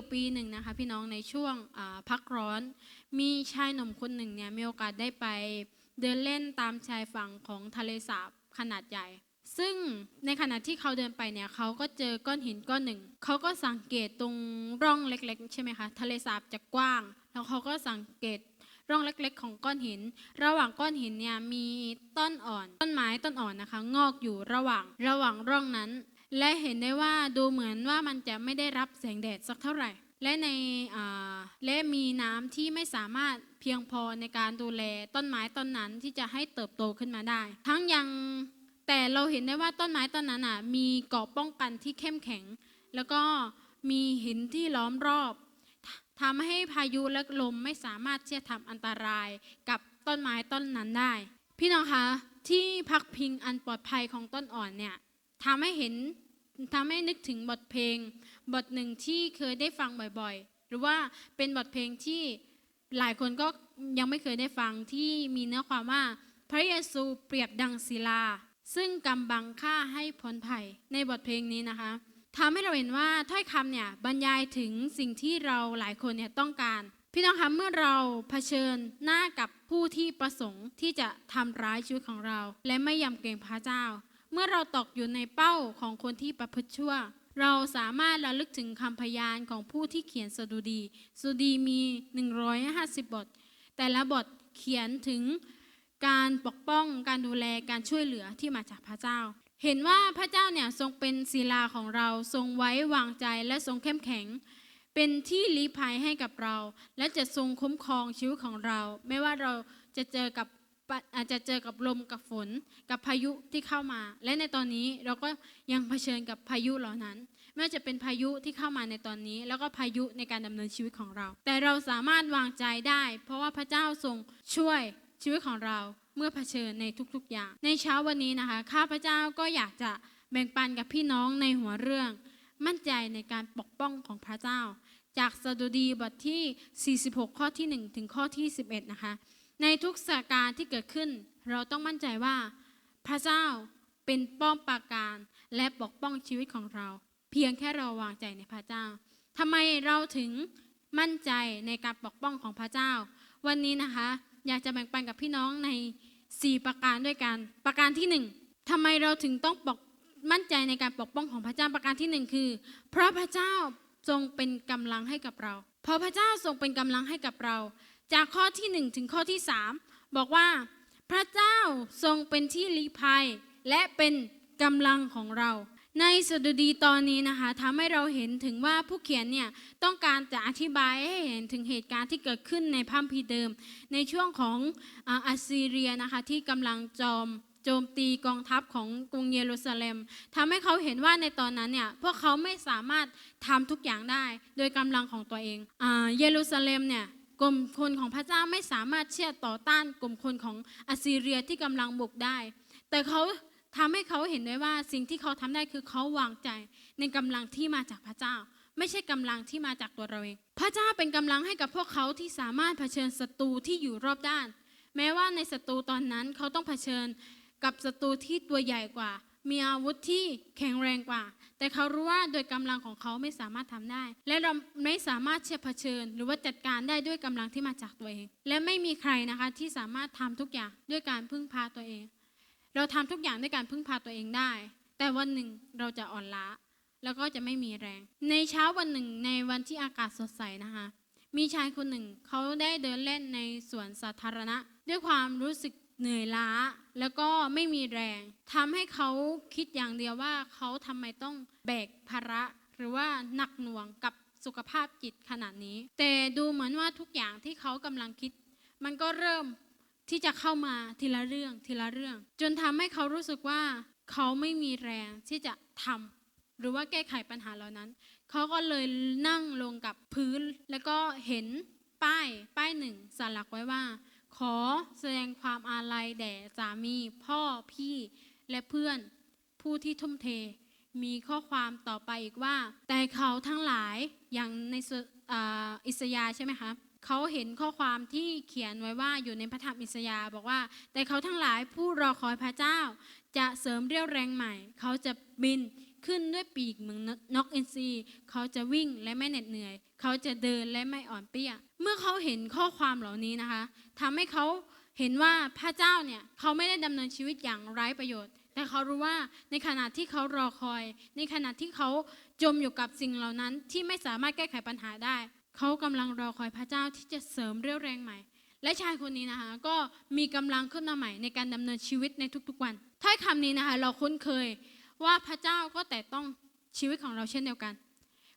อยู่ปีหนึ่งนะคะพี่น้องในช่วงพักร้อน มีชายหนุ่มคนหนึ่งเนี่ยมีโอกาสได้ไป เดินเล่นตามชายฝั่งของทะเลสาบขนาดใหญ่ ซึ่งในขณะที่เขาเดินไปเนี่ยเขาก็เจอก้อนหินก้อนหนึ่ง เขาก็สังเกตตรงร่องเล็กๆ ใช่ไหมคะทะเลสาบจะกว้าง แล้วเขาก็สังเกตร่องเล็กๆ ของก้อนหิน ระหว่างก้อนหินเนี่ยมีต้นอ่อน ต้นไม้ต้นอ่อนนะคะ งอกอยู่ระหว่างระหว่างร่องนั้น และเห็นได้ว่าดูเหมือนว่ามันจะไม่ได้รับแสงแดดสักเท่าไหร่ และในและมีน้ำที่ไม่สามารถเพียงพอในการดูแลต้นไม้ต้นนั้นที่จะให้เติบโตขึ้นมาได้ ทั้งยังแต่เราเห็นได้ว่าต้นไม้ต้นนั้นอะมีเกราะป้องกันที่เข้มแข็ง แล้วก็มีหินที่ล้อมรอบทำให้พายุและลมไม่สามารถที่จะทำอันตรายกับต้นไม้ต้นนั้นได้ พี่น้องคะที่พักพิงอันปลอดภัยของต้นอ่อนเนี่ย ทำให้เห็นทำให้นึกถึงบทเพลง บทหนึ่งที่เคยได้ฟังบ่อยๆ หรือว่าเป็นบทเพลงที่หลายคนก็ยังไม่เคยได้ฟังที่มีเนื้อความว่า พระเยซูเปรียบดังศิลา ซึ่งกำบังค่าให้พ้นภัยในบทเพลงนี้นะคะทำให้เราเห็นว่าถ้อยคำเนี่ยบรรยายถึงสิ่งที่เราหลายคนเนี่ยต้องการ พี่น้องคะเมื่อเราเผชิญหน้ากับผู้ที่ประสงค์ที่จะทำร้ายชีวิตของเรา และไม่ยำเกรงพระเจ้า เมื่อเราตกอยู่ในเป้าของคนที่ประพฤติชั่ว เราสามารถระลึกถึงคำพยานของผู้ที่เขียนสดุดี สดุดีมี 150 บท แต่ละบทเขียนถึงการปกป้องการดูแลการช่วยเหลือที่มาจากพระเจ้า เห็นว่าพระเจ้าเนี่ยทรงเป็นศิลาของเราทรงไว้วางใจและทรงเข้มแข็ง เป็นที่ลี้ภัยให้กับเรา และจะทรงคุ้มครองชีวิตของเรา ไม่ว่าเราจะเจอกับ อาจจะเจอกับลมกับฝนกับพายุที่เข้ามา และในตอนนี้เราก็ยังเผชิญกับพายุเหล่านั้น ไม่ว่าจะเป็นพายุที่เข้ามาในตอนนี้ แล้วก็พายุในการดำเนินชีวิตของเรา แต่เราสามารถวางใจได้ เพราะว่าพระเจ้าทรงช่วยชีวิตของเราเมื่อเผชิญในทุกๆอย่าง ในเช้าวันนี้นะคะ ข้าพเจ้าก็อยากจะแบ่งปันกับพี่น้องในหัวเรื่อง มั่นใจในการปกป้องของพระเจ้า จากสดุดีบทที่ 46 ข้อที่ 1 ถึงข้อที่ 11 นะคะ ในทุกสถานการณ์ที่เกิดขึ้น เราต้องมั่นใจว่า พระเจ้าเป็นป้อมปราการและปกป้องชีวิตของเรา เพียงแค่เราวางใจในพระเจ้าทำไมเราถึงมั่นใจในการปกป้องของพระเจ้า วันนี้นะคะ อยากจะแบ่งปันกับพี่น้องใน 4 ประการด้วยกัน ประการที่หนึ่งทำไมเราถึงต้องปกมั่นใจในการปกป้องของพระเจ้าประการที่หนึ่งคือ เพราะพระเจ้าทรงเป็นกำลังให้กับเรา เพราะพระเจ้าทรงเป็นกำลังให้กับเรา จากข้อที่หนึ่งถึงข้อที่สามบอกว่า พระเจ้าทรงเป็นที่ลี้ภัย และเป็นกำลังของเรา ในสดุดีตอนนี้นะคะทำให้เราเห็นถึงว่าผู้เขียนเนี่ยต้องการจะอธิบายให้เห็นถึงเหตุการณ์ที่เกิดขึ้นในพัมภีเดิม ในช่วงของอัสซีเรียนะคะที่กำลังจอมโจมตีกองทัพของกรุงเยรูซาเล็มทำให้เขาเห็นว่าในตอนนั้นเนี่ยพวกเขาไม่สามารถทำทุกอย่างได้ โดยกำลังของตัวเองอเยรูซาเล็มเนี่ย กลุ่มคนของพระเจ้าไม่สามารถเชื่อต่อต้านกลุ่มคนของอัสซีเรียที่กำลังบุกได้ แต่เขาทำให้เขาเห็นได้ว่าสิ่งที่เขาทำได้คือเขาวางใจในกำลังที่มาจากพระเจ้า ไม่ใช่กำลังที่มาจากตัวเราเอง พระเจ้าเป็นกำลังให้กับพวกเขาที่สามารถเผชิญศัตรูที่อยู่รอบด้าน แม้ว่าในศัตรูตอนนั้นเขาต้องเผชิญกับศัตรูที่ตัวใหญ่กว่า มีอาวุธที่แข็งแรงกว่า แต่เขารู้ว่าโดยกำลังของเขาไม่สามารถทำได้ และเราไม่สามารถเชื่อเผชิญ หรือว่าจัดการได้ด้วยกำลังที่มาจากตัวเอง และไม่มีใครนะคะที่สามารถทำทุกอย่างด้วยการพึ่งพาตัวเอง เราทำทุกอย่างด้วยการพึ่งพาตัวเองได้ แต่วันหนึ่งเราจะอ่อนล้า แล้วก็จะไม่มีแรง ในเช้าวันหนึ่งในวันที่อากาศสดใสนะคะมีชายคนหนึ่งเขาได้เดินเล่นในสวนสาธารณะ ด้วยความรู้สึก เหนื่อยล้าแล้วก็ไม่มีแรงทำให้เขาคิดอย่างเดียวว่าเขาทำไมต้องแบกภาระ หรือว่าหนักหน่วงกับสุขภาพจิตขนาดนี้ แต่ดูเหมือนว่าทุกอย่างที่เขากำลังคิด มันก็เริ่มที่จะเข้ามาทีละเรื่องทีละเรื่อง จนทำให้เขารู้สึกว่าเขาไม่มีแรงที่จะทำหรือว่าแก้ไขปัญหาเหล่านั้น เขาก็เลยนั่งลงกับพื้นแล้วก็เห็นป้ายป้ายหนึ่งสลักไว้ว่า ขอแสดงความอาลัยแด่สามีพ่อพี่และเพื่อนผู้ที่ทุ่มเท มีข้อความต่อไปอีกว่า แต่เขาทั้งหลายอย่างในอ,าอิสยาใช่ไหมคะเขาเห็นข้อความที่เขียนไว้ว่าอยู่ในพระธรรมอิสยาบอกว่า แต่เขาทั้งหลายผู้รอคอยพระเจ้า จะเสริมเรี่ยวแรงใหม่ เขาจะบิน ขึ้นด้วยปีกเหมือนนกอินทรีเขาจะวิ่งและไม่เหน็ดเหนื่อย เขาจะเดินและไม่อ่อนเปี้ย เมื่อเขาเห็นข้อความเหล่านี้นะคะทำให้เขาเห็นว่าพระเจ้าเนี่ยเขาไม่ได้ดำเนินชีวิตอย่างไร้ประโยชน์ แต่เขารู้ว่าในขณะที่เขารอคอย ในขณะที่เขาจมอยู่กับสิ่งเหล่านั้นที่ไม่สามารถแก้ไขปัญหาได้ เขากำลังรอคอยพระเจ้าที่จะเสริมเรี่ยวแรงใหม่ และชายคนนี้นะคะก็มีกำลังขึ้นมาใหม่ในการดำเนินชีวิตในทุกๆวันถ้อยคำนี้นะคะเราคุ้นเคย ว่าพระเจ้าก็แต่ต้องชีวิตของเราเช่นเดียวกัน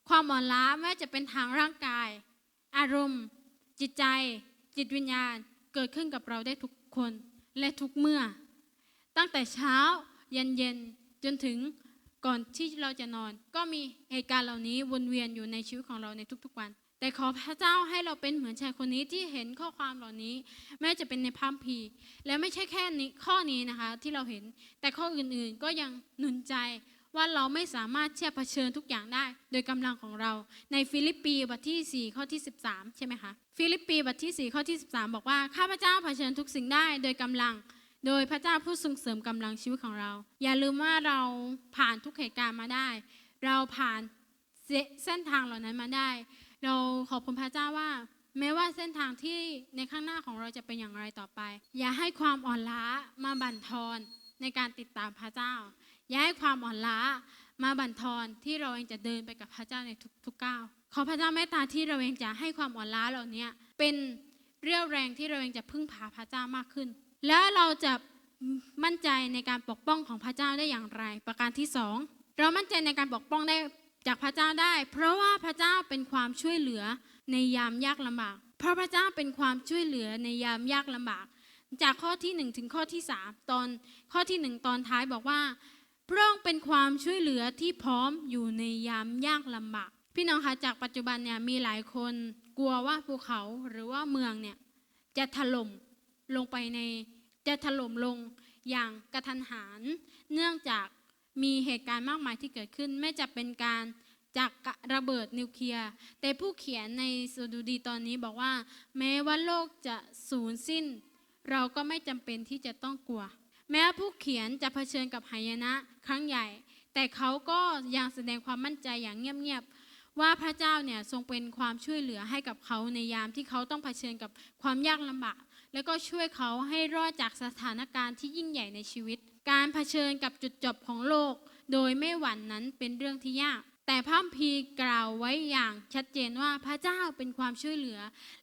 ความอ่อนล้าไม่ว่าจะเป็นทางร่างกาย อารมณ์ จิตใจ จิตวิญญาณเกิดขึ้นกับเราได้ทุกคนและทุกเมื่อ ตั้งแต่เช้าเย็นเย็นจนถึงก่อนที่เราจะนอน ก็มีเหตุการณ์เหล่านี้วนเวียนอยู่ในชีวิตของเราในทุกๆวัน แต่ขอพระเจ้าให้เราเป็นเหมือนชายคนนี้ที่เห็นข้อความเหล่านี้ แม้จะเป็นในพระคัมภีและไม่ใช่แค่นี้ข้อนี้นะคะที่เราเห็นแต่ข้ออื่นๆก็ยังหนุนใจว่าเราไม่สามารถเทียเผชิญทุกอย่างได้ โดยกำลังของเรา ในฟิลิปปีบทที่ 4 ข้อที่ 13 ใช่ไหมคะ ฟิลิปปีบทที่ 4 ข้อที่ 13 บอกว่า ข้าพเจ้าเผชิญทุกสิ่งได้โดยกำลัง โดยพระเจ้าผู้ทรงเสริมกำลังชีวิตของเรา อย่าลืมว่าเราผ่านทุกเหตุการณ์มาได้ เราผ่านเส้นทางเหล่านั้นมาได้ เราขอบคุณพระเจ้าว่า แม้ว่าเส้นทางที่ในข้างหน้าของเราจะเป็นอย่างไรต่อไป อย่าให้ความอ่อนล้ามาบั่นทอนในการติดตามพระเจ้า อย่าให้ความอ่อนล้ามาบั่นทอนที่เราเองจะเดินไปกับพระเจ้าในทุกทุกก้าวขอพระเจ้าเมตตาที่เราเองจะให้ความอ่อนล้าเหล่านี้เป็นเรี่ยวแรงที่เราเองจะพึ่งพาพระเจ้ามากขึ้น แล้วเราจะมั่นใจในการปกป้องของพระเจ้าได้อย่างไร ประการที่สองเรามั่นใจในการปกป้องได้ จากพระเจ้าได้ เพราะว่าพระเจ้าเป็นความช่วยเหลือในยามยากลำบาก เพราะพระเจ้าเป็นความช่วยเหลือในยามยากลำบาก จากข้อที่หนึ่งถึงข้อที่สามตอนข้อที่หนึ่งตอนท้ายบอกว่าพระองค์เป็นความช่วยเหลือที่พร้อมอยู่ในยามยากลำบาก พี่น้องคะจากปัจจุบันเนี่ยมีหลายคนกลัวว่าภูเขาหรือว่าเมืองเนี่ยจะถล่มลงไปในจะถล่มลงอย่างกระทันหันเนื่องจาก มีเหตุการณ์มากมายที่เกิดขึ้น ไม่จะเป็นการจากระเบิดนิวเคลียร์แต่ผู้เขียนในสดุดีตอนนี้บอกว่า แม้ว่าโลกจะสูญสิ้น เราก็ไม่จำเป็นที่จะต้องกลัว แม้ผู้เขียนจะเผชิญกับหายนะครั้งใหญ่ แต่เขาก็ยังแสดงความมั่นใจอย่างเงียบๆว่าพระเจ้าเนี่ยทรงเป็นความช่วยเหลือให้กับเขาในยามที่เขาต้องเผชิญกับความยากลำบาก แล้วก็ช่วยเขาให้รอดจากสถานการณ์ที่ยิ่งใหญ่ในชีวิต การเผชิญกับจุดจบของโลก โดยไม่หวั่นนั้นเป็นเรื่องที่ยาก แต่พระคัมภีกล่าวไว้อย่างชัดเจนว่าพระเจ้าเป็นความช่วยเหลือ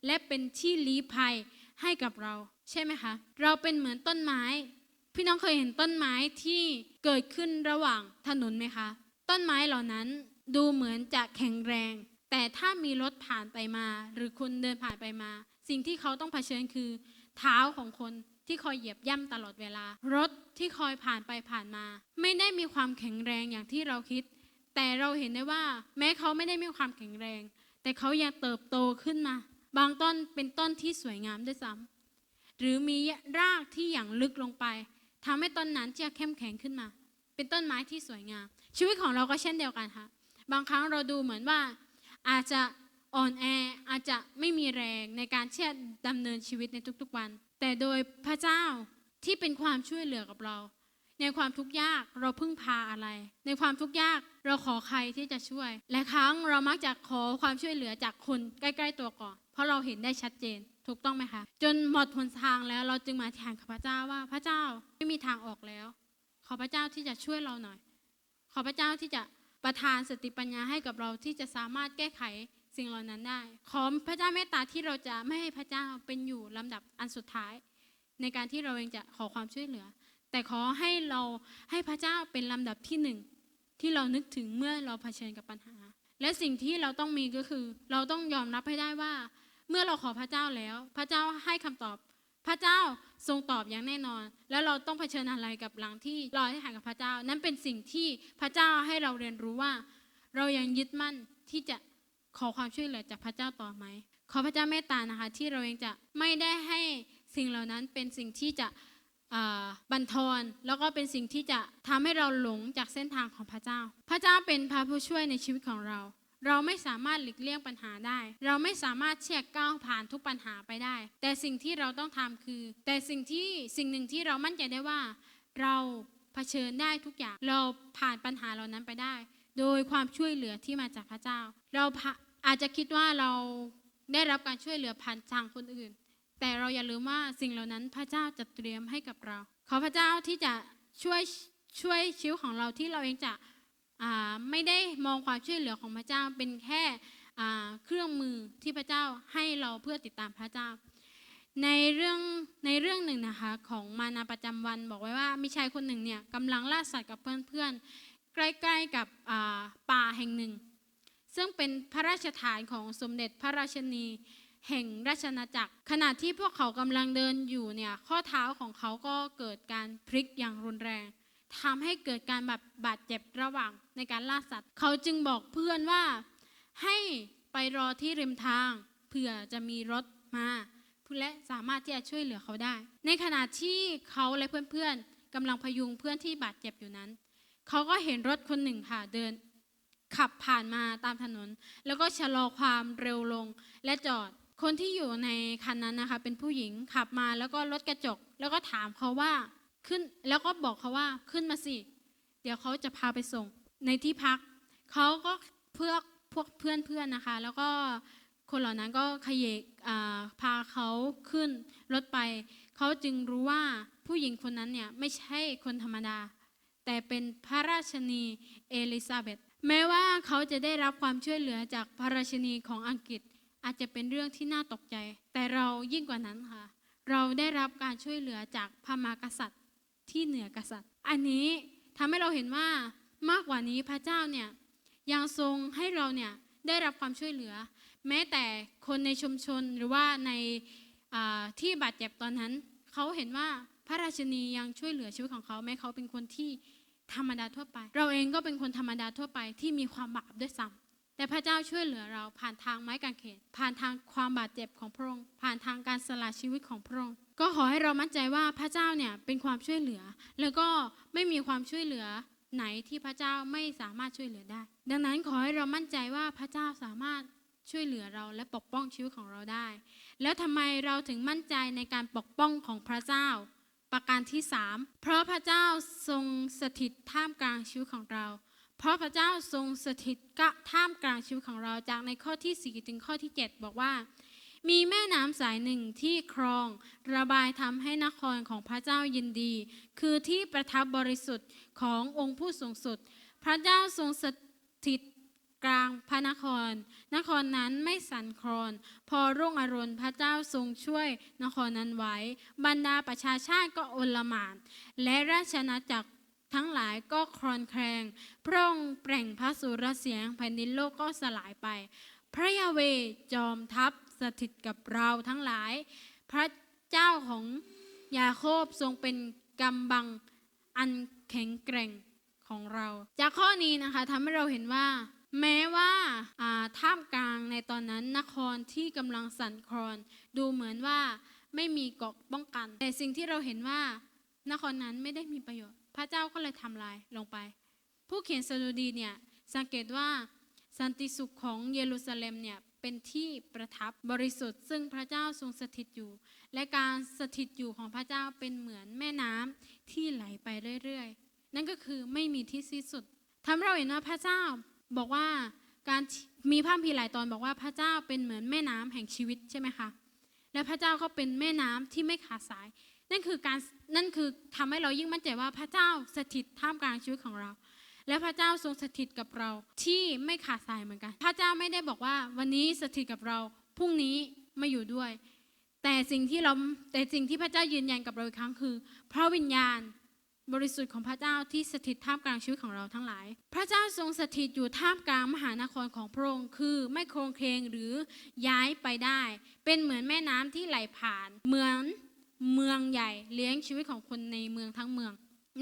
และเป็นที่ลี้ภัยให้กับเรา ใช่ไหมคะ เราเป็นเหมือนต้นไม้ พี่น้องเคยเห็นต้นไม้ที่เกิดขึ้นระหว่างถนนไหมคะ ต้นไม้เหล่านั้นดูเหมือนจะแข็งแรง แต่ถ้ามีรถผ่านไปมา หรือคนเดินผ่านไปมา สิ่งที่เขาต้องเผชิญคือ เท้าของคน ที่คอยเหยียบย่ำตลอดเวลา รถที่คอยผ่านไปผ่านมา ไม่ได้มีความแข็งแรงอย่างที่เราคิด แต่เราเห็นได้ว่า แม้เขาไม่ได้มีความแข็งแรง แต่เขายังเติบโตขึ้นมา บางต้นเป็นต้นที่สวยงามด้วยซ้ำหรือมีรากที่อย่างลึกลงไปทำให้ต้นนั้นจะเข้มแข็งขึ้นมา เป็นต้นไม้ที่สวยงาม ชีวิตของเราก็เช่นเดียวกันค่ะบางครั้งเราดูเหมือนว่า อาจจะอ่อนแออาจจะไม่มีแรงในการที่จะดำเนินชีวิตในทุกๆวัน แต่โดยพระเจ้าที่เป็นความช่วยเหลือกับเรา ในความทุกข์ยากเราพึ่งพาอะไร ในความทุกข์ยากเราขอใครที่จะช่วยและครั้งเรามักจะขอความช่วยเหลือจากคนใกล้ ๆ ตัวก่อน เพราะเราเห็นได้ชัดเจนถูกต้องไหมคะจนหมดหนทางแล้วเราจึงมาแทนพระเจ้าว่าพระเจ้าไม่มีทางออกแล้ว ขอพระเจ้าที่จะช่วยเราหน่อย ขอพระเจ้าที่จะประทานสติปัญญาให้กับเราที่จะสามารถแก้ไข สิ่งเหล่านั้นได้ ขอพระเจ้าเมตตาที่เราจะไม่ให้พระเจ้าเป็นอยู่ลำดับอันสุดท้าย ในการที่เราเองจะขอความช่วยเหลือ แต่ขอให้เราให้พระเจ้าเป็นลำดับที่หนึ่งที่เรานึกถึงเมื่อเราเผชิญกับปัญหา และสิ่งที่เราต้องมีก็คือ เราต้องยอมรับให้ได้ว่า เมื่อเราขอพระเจ้าแล้ว พระเจ้าให้คำตอบ พระเจ้าทรงตอบอย่างแน่นอน แล้วเราต้องเผชิญอะไรกับหลังที่รอที่ห่างกับพระเจ้า นั้นเป็นสิ่งที่พระเจ้าให้เราเรียนรู้ว่า เรายังยึดมั่นที่จะ ขอความช่วยเหลือจากพระเจ้าต่อไหม ขอพระเจ้าเมตตานะคะ ที่เราเองจะไม่ได้ให้สิ่งเหล่านั้นเป็นสิ่งที่จะบันทอนแล้วก็เป็นสิ่งที่จะทำให้เราหลงจากเส้นทางของพระเจ้า พระเจ้าเป็นพระผู้ช่วยในชีวิตของเรา เราไม่สามารถหลีกเลี่ยงปัญหาได้ เราไม่สามารถเชี่ยก้าวผ่านทุกปัญหาไปได้ แต่สิ่งที่เราต้องทำคือ แต่สิ่งที่สิ่งหนึ่งที่เรามั่นใจได้ว่า เราเผชิญได้ทุกอย่างเราผ่านปัญหาเหล่านั้นไปได้ โดยความช่วยเหลือที่มาจากพระเจ้า เราอาจจะคิดว่าเราได้รับการช่วยเหลือผ่านทางคนอื่น แต่เราอย่าลืมว่าสิ่งเหล่านั้นพระเจ้าจะเตรียมให้กับเรา ขอพระเจ้าที่จะช่วยช่วยชีวิตของเราที่เราเองจะไม่ได้มองความช่วยเหลือของพระเจ้าเป็นแค่เครื่องมือที่พระเจ้าให้เราเพื่อติดตามพระเจ้า ในเรื่องในเรื่องหนึ่งนะคะของมานาประจำวันบอกไว้ว่ามีชายคนหนึ่งเนี่ยกำลังล่าสัตว์กับเพื่อนๆ ใกล้ๆกับป่าแห่งหนึ่ง ซึ่งเป็นพระราชฐานของสมเด็จพระราชนีแห่งราชอาณาจักร ขณะที่พวกเขากำลังเดินอยู่เนี่ยข้อเท้าของเขาก็เกิดการพลิกอย่างรุนแรงทำให้เกิดการบาดบาดเจ็บระหว่างในการล่าสัตว์ เขาจึงบอกเพื่อนว่าให้ไปรอที่ริมทางเผื่อจะมีรถมาและสามารถที่จะช่วยเหลือเขาได้ ในขณะที่เขาและเพื่อนๆกำลังพยุงเพื่อนที่บาดเจ็บอยู่นั้น เขาก็เห็นรถคนหนึ่งค่ะเดิน ขับผ่านมาตามถนน แล้วก็ชะลอความเร็วลงและจอดคนที่อยู่ในคันนั้นนะคะ เป็นผู้หญิงขับมาแล้วก็รถกระจก แล้วก็ถามเขาว่าขึ้นแล้วก็บอกเขาว่าขึ้นมาสิ เดี๋ยวเขาจะพาไปส่งในที่พักเขาก็เพื่อพวกเพื่อนๆนนะคะ แล้วก็คนเหล่านั้นก็ขยเยกอ่าพาเขาขึ้นรถไป เขาจึงรู้ว่าผู้หญิงคนนั้นเนี่ยไม่ใช่คนธรรมดา แต่เป็นพระราชนีเอลิซาเบธแม้ว่าเขาจะได้รับความช่วยเหลือจากพระราชินีของอังกฤษอาจจะเป็นเรื่องที่น่าตกใจ แต่เรายิ่งกว่านั้นค่ะ เราได้รับการช่วยเหลือจากพระมหากษัตริย์ที่เหนือกษัตริย์ อันนี้ทำให้เราเห็นว่ามากกว่านี้พระเจ้าเนี่ยยังทรงให้เราเนี่ยได้รับความช่วยเหลือ แม้แต่คนในชุมชนหรือว่าในที่บาดเจ็บตอนนั้น เขาเห็นว่า พระราชนียังช่วยเหลือชีวิตของเขาแม้เขาเป็นคนที่ธรรมดาทั่วไป เราเองก็เป็นคนธรรมดาทั่วไปที่มีความบาปด้วยซ้ำแต่พระเจ้าช่วยเหลือเราผ่านทางไม้กางเขนผ่านทางความบาดเจ็บของพระองค์ผ่านทางการสละชีวิตของพระองค์ก็ขอให้เรามั่นใจว่าพระเจ้าเนี่ยเป็นความช่วยเหลือ แล้วก็ไม่มีความช่วยเหลือไหนที่พระเจ้าไม่สามารถช่วยเหลือได้ ดังนั้นขอให้เรามั่นใจว่าพระเจ้าสามารถช่วยเหลือเราและปกป้องชีวิตของเราได้ แล้วทำไมเราถึงมั่นใจในการปกป้องของพระเจ้า ประการที่สามเพราะพระเจ้าทรงสถิตท่ามกลางชีวิตของเรา เพราะพระเจ้าทรงสถิตกะท่ามกลางชีวิตของเราจากในข้อที่ 4 ถึงข้อที่ 7 บอกว่า มีแม่น้ำสายหนึ่งที่คลอง ระบายทำให้นครของพระเจ้ายินดี คือที่ประทับบริสุทธิ์ขององค์ผู้สูงสุด พระเจ้าทรงสถิต กลางพระนคร นครนั้นไม่สั่นคลอน พอรุ่งอรุณพระเจ้าทรงช่วยนครนั้นไว้ บรรดาประชาชาติก็อลหมานและราชอาจักรทั้งหลายก็คลอนแคลงพระองค์แปล่งพระสุรเสียงแผ่นดินโลกก็สลายไป พระยาเวจอมทัพสถิตกับเราทั้งหลาย พระเจ้าของยาโคบทรงเป็นกำบังอันแข็งแกร่งของเรา จากข้อนี้นะคะทำให้เราเห็นว่า แม้ว่าท่ามกลางในตอนนั้นนครที่กำลังสั่นคลอนดูเหมือนว่าไม่มีเกราะป้องกัน แต่สิ่งที่เราเห็นว่านครนั้นไม่ได้มีประโยชน์ พระเจ้าก็เลยทำลายลงไป ผู้เขียนสดุดีเนี่ยสังเกตว่าสันติสุขของเยรูซาเล็มเนี่ยเป็นที่ประทับบริสุทธิ์ ซึ่งพระเจ้าทรงสถิตอยู่ และการสถิตอยู่ของพระเจ้าเป็นเหมือนแม่น้ำที่ไหลไปเรื่อยๆ นั่นก็คือไม่มีที่สิ้นสุดทำเราเห็นว่าพระเจ้า บอกว่าการมีพระคัมภีหลายตอนบอกว่าพระเจ้าเป็นเหมือนแม่น้ำแห่งชีวิตใช่ไหมคะและพระเจ้าเขาเป็นแม่น้ำที่ไม่ขาดสาย นั่นคือการนั่นคือทำให้เรายิ่งมั่นใจว่าพระเจ้าสถิตท่ามกลางชีวิตของเรา และพระเจ้าทรงสถิตกับเราที่ไม่ขาดสายเหมือนกัน พระเจ้าไม่ได้บอกว่าวันนี้สถิตกับเราพรุ่งนี้ไม่อยู่ด้วย แต่สิ่งที่เราแต่สิ่งที่พระเจ้ายืนยันกับเราอีกครั้งคือ พระวิญญาณ บริสุทธิ์ของพระเจ้าที่สถิตท่ามกลางชีวิตของเราทั้งหลาย พระเจ้าทรงสถิตอยู่ท่ามกลางมหานครของพระองค์คือไม่โครงเคลงหรือย้ายไปได้ เป็นเหมือนแม่น้ำที่ไหลผ่าน เหมือนเมืองใหญ่เลี้ยงชีวิตของคนในเมืองทั้งเมือง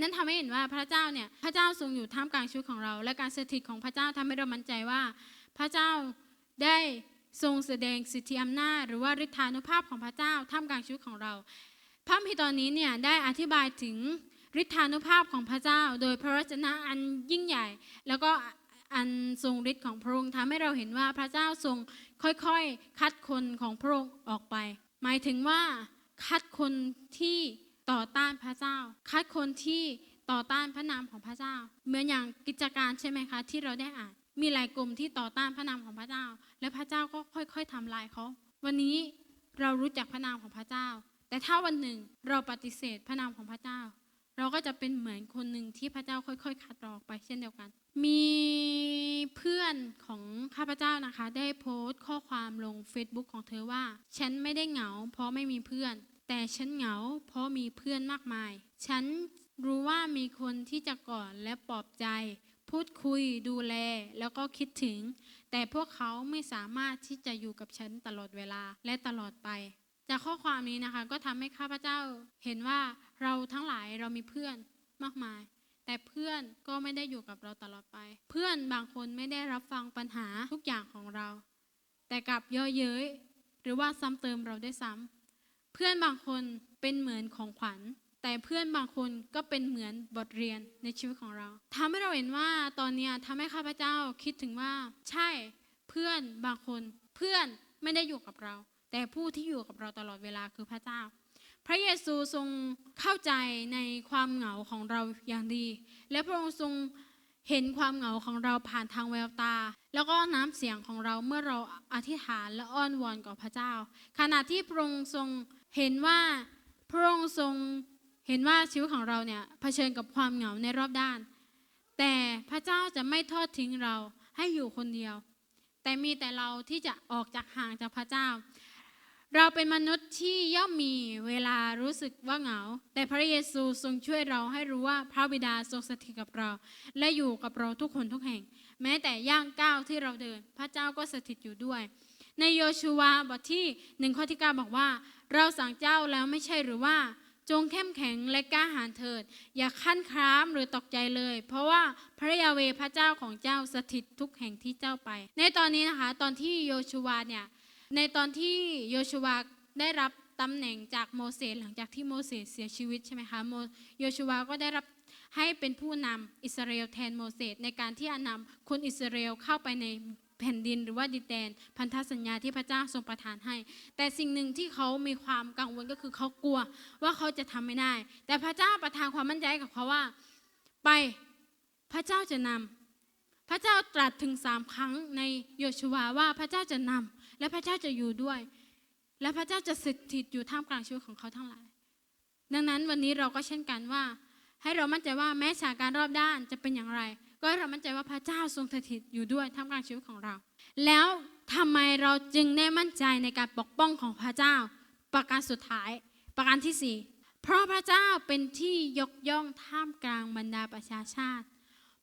นั่นทำให้เห็นว่าพระเจ้าเนี่ยพระเจ้าทรงอยู่ท่ามกลางชีวิตของเรา และการสถิตของพระเจ้าทำให้เรามั่นใจว่า พระเจ้าได้ทรงแสดงสิทธิอำนาจ หรือว่าฤทธานุภาพของพระเจ้าท่ามกลางชีวิตของเรา พระคัมภีร์ตอนนี้เนี่ยได้อธิบายถึง ฤทธานุภาพของพระเจ้า โดยพระวจนะอันยิ่งใหญ่ แล้วก็อันทรงฤทธิ์ของพระองค์ทำให้เราเห็นว่าพระเจ้าทรงค่อยๆ คัดคนของพระองค์ออกไป หมายถึงว่าคัดคนที่ต่อต้านพระเจ้า คัดคนที่ต่อต้านพระนามของพระเจ้า เหมือนอย่างกิจการใช่ไหมคะที่เราได้อ่าน มีหลายกลุ่มที่ต่อต้านพระนามของพระเจ้า และพระเจ้าก็ค่อย ๆทำลายเขา วันนี้เรารู้จักพระนามของพระเจ้า แต่ถ้าวันหนึ่งเราปฏิเสธพระนามของพระเจ้า เราก็จะเป็นเหมือนคนหนึ่งที่พระเจ้าค่อย ๆ คัดออกไปเช่นเดียวกัน มีเพื่อนของข้าพเจ้านะคะ ได้โพสต์ข้อความลง Facebook ของเธอว่า ฉันไม่ได้เหงา เพราะไม่มีเพื่อน แต่ฉันเหงา เพราะมีเพื่อนมากมาย ฉันรู้ว่ามีคนที่จะกอดและปลอบใจ พูดคุยดูแลแล้วก็คิดถึง แต่พวกเขาไม่สามารถที่จะอยู่กับฉันตลอดเวลาและตลอดไป จากข้อความนี้นะคะ ก็ทำให้ข้าพเจ้าเห็นว่า เราทั้งหลายเรามีเพื่อนมากมาย แต่เพื่อนก็ไม่ได้อยู่กับเราตลอดไป เพื่อนบางคนไม่ได้รับฟังปัญหาทุกอย่างของเรา แต่กลับย่อเย้ยหรือว่าซ้ำเติมเราได้ซ้ำเพื่อนบางคนเป็นเหมือนของขวัญ แต่เพื่อนบางคนก็เป็นเหมือนบทเรียนในชีวิตของเราทำให้เราเห็นว่าตอนนี้ทำให้ข้าพเจ้าคิดถึงว่า ใช่เพื่อนบางคน เพื่อนไม่ได้อยู่กับเรา แต่ผู้ที่อยู่กับเราตลอดเวลาคือพระเจ้า พระเยซูทรงเข้าใจในความเหงาของเราอย่างดี และพระองค์ทรงเห็นความเหงาของเราผ่านทางแววตา แล้วก็น้ำเสียงของเราเมื่อเราอธิษฐานและอ้อนวอนกับพระเจ้า ขณะที่พระองค์ทรงเห็นว่าพระองค์ทรงเห็นว่าชีวิตของเราเนี่ยเผชิญกับความเหงาในรอบด้าน แต่พระเจ้าจะไม่ทอดทิ้งเราให้อยู่คนเดียว แต่มีแต่เราที่จะออกจากห่างจากพระเจ้า เราเป็นมนุษย์ที่ย่อมมีเวลารู้สึกว่าเหงา แต่พระเยซูทรงช่วยเราให้รู้ว่าพระบิดาทรงสถิตกับเรา และอยู่กับเราทุกคนทุกแห่ง แม้แต่ย่างก้าวที่เราเดิน พระเจ้าก็สถิตอยู่ด้วย ในโยชูวาบทที่หนึ่งข้อที่เก้าบอกว่า เราสั่งเจ้าแล้วไม่ใช่หรือว่า จงเข้มแข็งและกล้าหาญเถิด อย่าขั้นคร้ามหรือตกใจเลย เพราะว่าพระยาเวพระเจ้าของเจ้าสถิตทุกแห่งที่เจ้าไป ในตอนนี้นะคะ ตอนที่โยชูวาเนี่ย ในตอนที่โยชูวาได้รับตำแหน่งจากโมเสสหลังจากที่โมเสสเสียชีวิตใช่ไหมคะโมโยชูวาก็ได้รับให้เป็นผู้นำอิสราเอลแทนโมเสสในการที่จะนำคนอิสราเอลเข้าไปในแผ่นดินหรือว่าดินแดนพันธสัญญาที่พระเจ้าทรงประทานให้ แต่สิ่งหนึ่งที่เขามีความกังวลก็คือเขากลัวว่าเขาจะทำไม่ได้ แต่พระเจ้าประทานความมั่นใจกับเขาว่า ไปพระเจ้าจะนำ พระเจ้าตรัสถึงสามครั้งในโยชวาว่าพระเจ้าจะนำและพระเจ้าจะอยู่ด้วย และพระเจ้าจะสถิตอยู่ท่ามกลางชีวิตของเขาทั้งหลาย ดังนั้นวันนี้เราก็เช่นกันว่า ให้เรามั่นใจว่าแม้สถานการณ์รอบด้านจะเป็นอย่างไร ก็ให้เรามั่นใจว่าพระเจ้าทรงสถิตอยู่ด้วยท่ามกลางชีวิตของเรา แล้วทำไมเราจึงได้มั่นใจในการปกป้องของพระเจ้า ประการสุดท้าย ประการที่สี่เพราะพระเจ้าเป็นที่ยกย่องท่ามกลางบรรดาประชาชาติ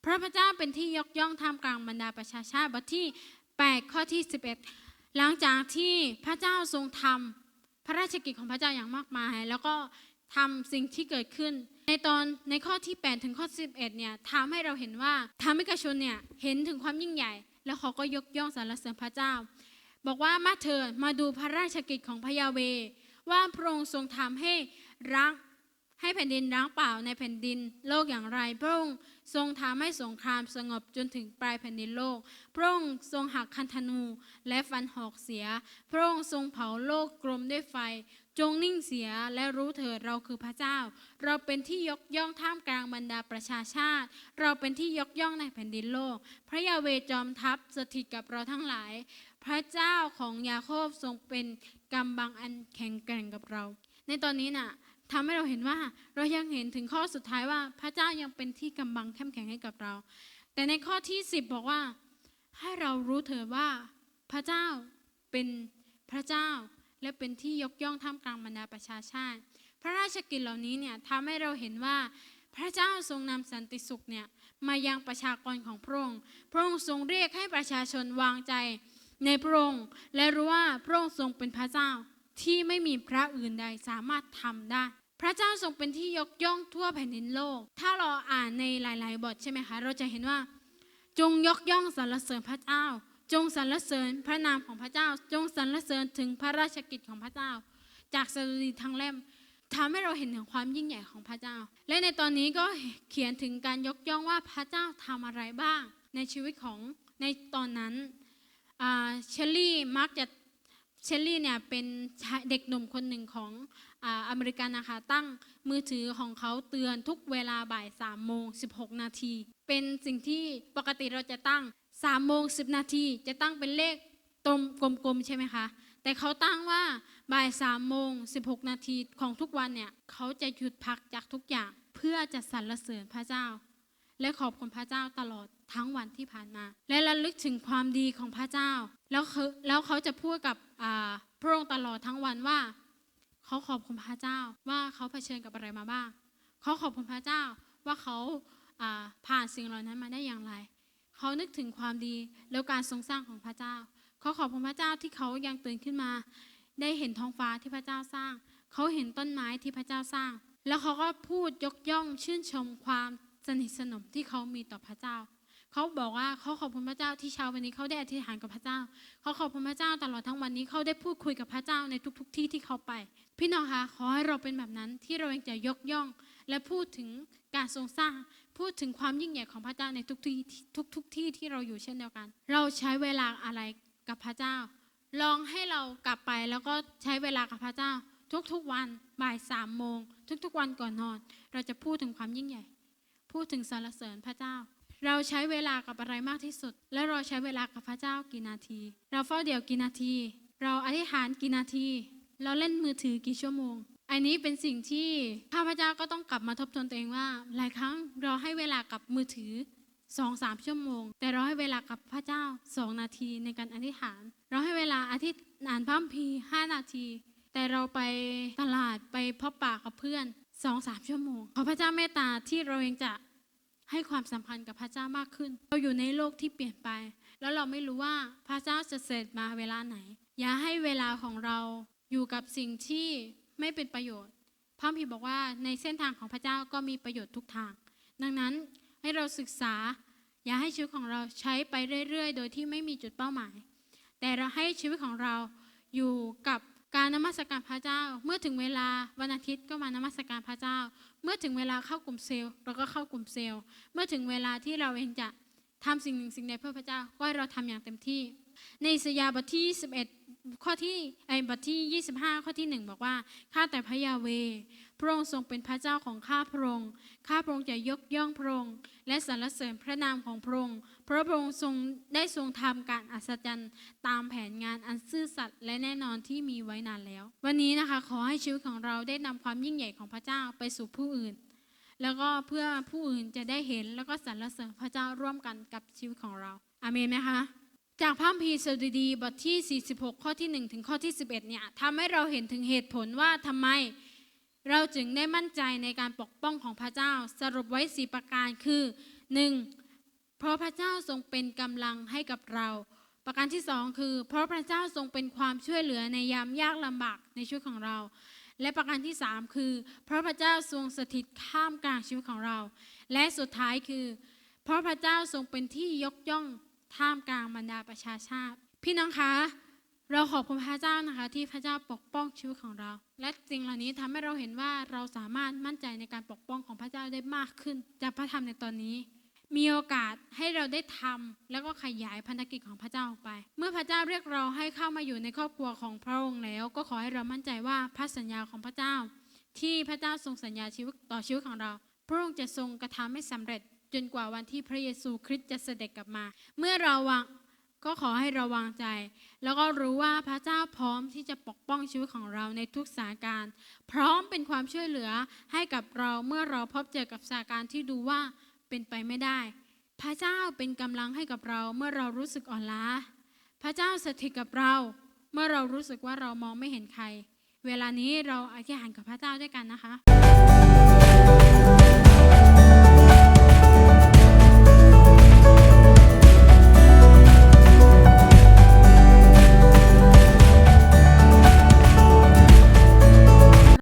พระพเจ้าเป็นที่ยกย่องท่ามกลางบรรดาประชาชาติบทที่ 8 ข้อที่ 11 หลังจากที่พระเจ้าทรงทำพระราชกิจของพระเจ้าอย่างมากมาย แล้วก็ทำสิ่งที่เกิดขึ้น ในตอนในข้อที่ 8 ถึงข้อ 11 เนี่ยทำให้เราเห็นว่าทำให้กระชนเนี่ยเห็นถึงความยิ่งใหญ่ แล้วเขาก็ยกย่องสรรเสริญพระเจ้า บอกว่ามาเถิดมาดูพระราชกิจของพระยาเว ว่าพระองค์ทรงทำให้รัก ให้แผ่นดินร้างเปล่าในแผ่นดินโลกอย่างไร พระองค์ทรงทำให้สงครามสงบจนถึงปลายแผ่นดินโลก พระองค์ทรงหักคันธนูและฟันหอกเสีย พระองค์ทรงเผาโลกกลมด้วยไฟ จงนิ่งเสียและรู้เถิดเราคือพระเจ้า เราเป็นที่ยกย่องท่ามกลางบรรดาประชาชาติ เราเป็นที่ยกย่องในแผ่นดินโลก พระยาเวจอมทัพสถิตกับเราทั้งหลาย พระเจ้าของยาโคบทรงเป็นกำบังอันแข็งแกร่งกับเรา ในตอนนี้น่ะ ทำให้เราเห็นว่าเรายังเห็นถึงข้อสุดท้ายว่าพระเจ้ายังเป็นที่กำบังเข้มแข็งให้กับเรา แต่ในข้อที่ 10 บอกว่า ให้เรารู้เถิดว่าพระเจ้าเป็นพระเจ้าและเป็นที่ยกย่องท่ามกลางบรรดาประชาชาติ พระราชกิจเหล่านี้เนี่ยทำให้เราเห็นว่าพระเจ้าทรงนำสันติสุขเนี่ยมายังประชากรของพระองค์ พระองค์ทรงเรียกให้ประชาชนวางใจในพระองค์และรู้ว่าพระองค์ทรงเป็นพระเจ้า ที่ไม่มีพระอื่นใดสามารถทำได้ พระเจ้าทรงเป็นที่ยกย่องทั่วแผ่นดินโลก ถ้าเราอ่านในหลาย ๆ บทใช่ไหมคะ เราจะเห็นว่า จงยกย่องสรรเสริญพระเจ้า จงสรรเสริญพระนามของพระเจ้า จงสรรเสริญถึงพระราชกิจของพระเจ้า จากสดุดีทั้งเล่มทำให้เราเห็นถึงความยิ่งใหญ่ของพระเจ้า และในตอนนี้ก็เขียนถึงการยกย่องว่าพระเจ้าทำอะไรบ้าง ในชีวิตของในตอนนั้นเชลลี่มักจะ เชลลี่เนี่ยเป็นเด็กหนุ่มคนหนึ่งของอเมริกันนะคะตั้งมือถือของเขาเตือนทุกเวลาบ่าย3โมง16 นาที เป็นสิ่งที่ปกติเราจะตั้ง3โมง10 นาที จะตั้งเป็นเลขตรงกลมๆใช่ไหมคะ แต่เขาตั้งว่าบ่าย3โมง16 นาทีของทุกวันเนี่ยเขาจะหยุดพักจากทุกอย่างเพื่อจะสรรเสริญพระเจ้า และขอบคุณพระเจ้าตลอด ทั้งวันที่ผ่านมา และระลึกถึงความดีของพระเจ้า แล้วเขาแล้วเขาจะพูดกับพระองค์ตลอดทั้งวันว่า เขาขอบคุณพระเจ้าว่าเขาเผชิญกับอะไรมาบ้าง เขาขอบคุณพระเจ้าว่าเขาอ่าผ่านสิ่งเหล่านั้นมาได้อย่างไร เขานึกถึงความดีแล้วการทรงสร้างของพระเจ้า เขาขอบคุณพระเจ้าที่เขายังตื่นขึ้นมา ได้เห็นท้องฟ้าที่พระเจ้าสร้าง เขาเห็นต้นไม้ที่พระเจ้าสร้าง แล้วเขาก็พูดยกย่องชื่นชมความสนิทสนมที่เขามีต่อพระเจ้า เขาบอกว่าเขาขอบคุณพระเจ้าที่เช้าวันนี้เขาได้อธิษฐานกับพระเจ้า เขาขอบคุณพระเจ้าตลอดทั้งวันนี้เขาได้พูดคุยกับพระเจ้าในทุก ๆ ที่ที่เขาไป พี่น้องคะขอให้เราเป็นแบบนั้นที่เราเองจะยกย่อง และพูดถึงการทรงสร้างพูดถึงความยิ่งใหญ่ของพระเจ้าในทุกที่ทุกทุก ๆ ที่ที่เราอยู่เช่นเดียวกัน เราใช้เวลาอะไรกับพระเจ้า ลองให้เรากลับไปแล้วก็ใช้เวลากับพระเจ้า ทุกๆวันบ่ายสามโมงทุกๆวันก่อนนอน เราจะพูดถึงความยิ่งใหญ่ พูดถึงสรรเสริญพระเจ้า เราใช้เวลากับอะไรมากที่สุด และเราใช้เวลากับพระเจ้ากี่นาที เราเฝ้าเดี่ยวกี่นาที เราอธิษฐานกี่นาที เราเล่นมือถือกี่ชั่วโมง อันนี้เป็นสิ่งที่ข้าพเจ้าก็ต้องกลับมาทบทวนตัวเองว่า หลายครั้งเราให้เวลากับมือถือสองสามชั่วโมง แต่เราให้เวลากับพระเจ้าสองนาทีในการอธิษฐาน เราให้เวลาอธิษฐานพระคัมภีร์ห้านาที แต่เราไปตลาดไปพบปะกับเพื่อนสองสามชั่วโมง ขอพระเจ้าเมตตาที่เราเองจะ ให้ความสัมพันธ์กับพระเจ้ามากขึ้น เราอยู่ในโลกที่เปลี่ยนไป แล้วเราไม่รู้ว่าพระเจ้าจะเสด็จมาเวลาไหน อย่าให้เวลาของเราอยู่กับสิ่งที่ไม่เป็นประโยชน์พระคัมภีบอกว่าในเส้นทางของพระเจ้าก็มีประโยชน์ทุกทาง ดังนั้นให้เราศึกษา อย่าให้ชีวิตของเราใช้ไปเรื่อยๆ โดยที่ไม่มีจุดเป้าหมาย แต่เราให้ชีวิตของเราอยู่กับ สการพระเจ้า เมื่อถึงเวลาวันอาทิตย์ก็มานมัสการพระเจ้า เมื่อถึงเวลาเข้ากลุ่มเซลล์เราก็เข้ากลุ่มเซลล์ เมื่อถึงเวลาที่เราเองจะทำสิ่งหนึ่งสิ่งใดเพื่อพระเจ้าก็ให้เราทำอย่างเต็มที่ ในสยาบทที่ 11 ข้อที่ไอ้บทที่ 25 ข้อที่ 1 บอกว่าข้าแต่พระยาเว พระองค์ทรงเป็นพระเจ้าของข้าพระองค์ข้าพระองค์จะยกย่องพระองค์และสรรเสริญพระนามของพระองค์ พระองค์ทรงได้ทรงทำการอัศจรรย์ตามแผนงานอันซื่อสัตย์และแน่นอนที่มีไว้นานแล้ว วันนี้นะคะขอให้ชีวิตของเราได้นำความยิ่งใหญ่ของพระเจ้าไปสู่ผู้อื่น แล้วก็เพื่อผู้อื่นจะได้เห็นแล้วก็สรรเสริญพระเจ้าร่วมกันกับชีวิตของเราอาเมนไหมคะจากพระคัมภีสดุดีบทที่ 46 ข้อที่ 1 ถึงข้อที่ 11 เนี่ยทำให้เราเห็นถึงเหตุผลว่าทำไม เราจึงได้มั่นใจในการปกป้องของพระเจ้า สรุปไว้สีประการคือ 1. เพราะพระเจ้าทรงเป็นกำลังให้กับเรา ประการที่สองคือ เพราะพระเจ้าทรงเป็นความช่วยเหลือในยามยากลำบากในชีวิตของเรา และประการที่สามคือ เพราะพระเจ้าทรงสถิตข้ามกลางชีวิตของเรา และสุดท้ายคือ เพราะพระเจ้าทรงเป็นที่ยกย่องท่ามกลางบรรดาประชาชาติ พี่น้องคะเราขอบคุณพระเจ้านะคะที่พระเจ้าปกป้องชีวิตของเรา และสิ่งเหล่านี้ทำให้เราเห็นว่าเราสามารถมั่นใจในการปกป้องของพระเจ้าได้มากขึ้น จากพระธรรมในตอนนี้ มีโอกาสให้เราได้ทำแล้วก็ขยายพันธกิจของพระเจ้าออกไป เมื่อพระเจ้าเรียกเราให้เข้ามาอยู่ในครอบครัวของพระองค์แล้ว ก็ขอให้เรามั่นใจว่าพระสัญญาของพระเจ้า ที่พระเจ้าทรงสัญญาชีวิตต่อชีวิตของเรา พระองค์จะทรงกระทำให้สำเร็จจนกว่าวันที่พระเยซูคริสต์จะเสด็จกลับมา เมื่อเราวางก็ขอให้เราวางใจ แล้วก็รู้ว่าพระเจ้าพร้อมที่จะปกป้องชีวิตของเราในทุกสถานการณ์ พร้อมเป็นความช่วยเหลือให้กับเราเมื่อเราพบเจอกับสถานการณ์ที่ดูว่า เป็นไปไม่ได้ พระเจ้าเป็นกำลังให้กับเราเมื่อเรารู้สึกอ่อนล้า พระเจ้าสถิตกับเราเมื่อเรารู้สึกว่าเรามองไม่เห็นใคร เวลานี้เราอธิษฐานกับพระเจ้าด้วยกันนะคะ